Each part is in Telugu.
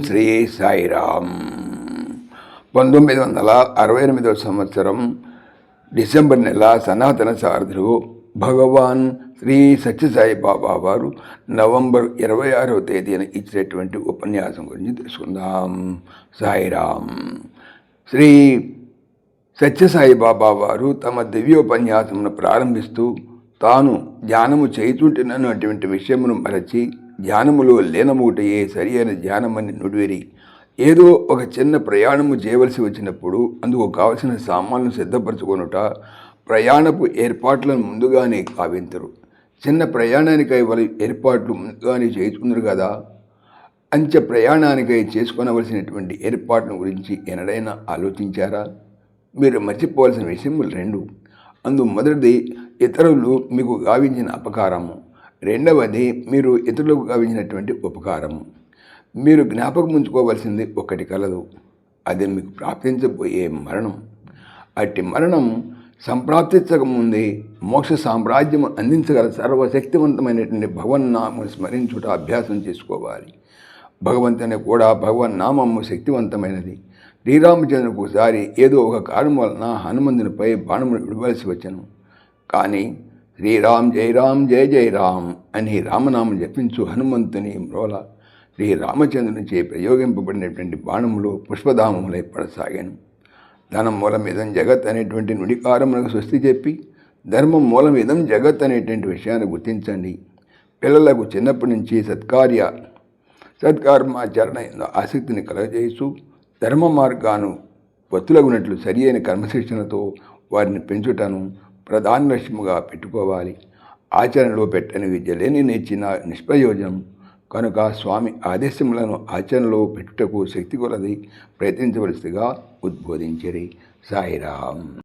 శ్రీ సాయిరామ్. పంతొమ్మిది వందల అరవై ఎనిమిదవ సంవత్సరం డిసెంబర్ నెల సనాతన సారథులు భగవాన్ శ్రీ సత్యసాయి బాబా వారు నవంబర్ ఇరవై ఆరవ తేదీన ఇచ్చినటువంటి ఉపన్యాసం గురించి తెలుసుకుందాం. సాయిరామ్. శ్రీ సత్యసాయి బాబా వారు తమ దివ్యోపన్యాసమును ప్రారంభిస్తూ తాను ధ్యానము చేయుచుంటున్నటువంటి విషయమును మరచి ధ్యానములో లీనమూటయే సరి అయిన ధ్యానమని నుడివిరి. ఏదో ఒక చిన్న ప్రయాణము చేయవలసి వచ్చినప్పుడు అందుకు కావలసిన సామాన్లు సిద్ధపరచుకొనుట ప్రయాణపు ఏర్పాట్లను ముందుగానే కావింతరు. చిన్న ప్రయాణానికై వాళ్ళ ఏర్పాట్లు ముందుగానే చేస్తున్నారు కదా అంచె ప్రయాణానికై చేసుకొనవలసినటువంటి ఏర్పాట్ల గురించి ఎనడైనా ఆలోచించారా? మీరు మర్చిపోవలసిన విషయములు రెండు. అందు మొదటిది ఇతరులు మీకు గావించిన అపకారము. రెండవది మీరు ఇతరులకు గావించినటువంటి ఉపకారం. మీరు జ్ఞాపకం ఉంచుకోవలసింది ఒకటి కలదు. అది మీకు ప్రాప్తించబోయే మరణం. అట్టి మరణం సంప్రాప్తించకముందే మోక్ష సామ్రాజ్యం అందించగల సర్వశక్తివంతమైనటువంటి భగవన్నామను స్మరించుట అభ్యాసం చేసుకోవాలి. భగవంతుని కూడా భగవన్నామము శక్తివంతమైనది. శ్రీరామచంద్రునికి ఒకసారి ఏదో ఒక కారణం వలన హనుమంతునిపై బాణములు విడవలసి వచ్చాను. కానీ శ్రీరామ్ జై రామ్ జయ జయ రామ్ అని రామనామం జపించు హనుమంతుని మ్రోల శ్రీ రామచంద్రునిచే ప్రయోగింపబడినటువంటి బాణములు పుష్పధామములై పడసాగాను. ధనం మూలమిదం జగత్ అనేటువంటి నుడికారములకు స్వస్తి చెప్పి ధర్మం మూలమిదం జగత్ అనేటువంటి విషయాన్ని గుర్తించండి. పిల్లలకు చిన్నప్పటి నుంచి సత్కార్య సత్కర్మాచరణ ఆసక్తిని కలగజేస్తూ ధర్మ మార్గాను పొత్తులగునట్లు సరి అయిన వారిని పెంచుటను ప్రధాన లక్ష్యముగా పెట్టుకోవాలి. ఆచరణలో పెట్టని విద్య లేని నేర్చిన నిష్ప్రయోజనం. కనుక స్వామి ఆదేశములను ఆచరణలో పెట్టుటకు శక్తి కొలది ప్రయత్నించవలసిగా ఉద్బోధించరి. సాయిరామ్.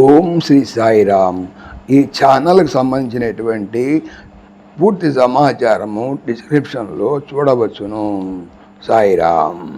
ఓం శ్రీ సాయిరామ్. ఈ ఛానల్కి సంబంధించినటువంటి పూర్తి సమాచారము డిస్క్రిప్షన్లో చూడవచ్చును. సాయిరామ్.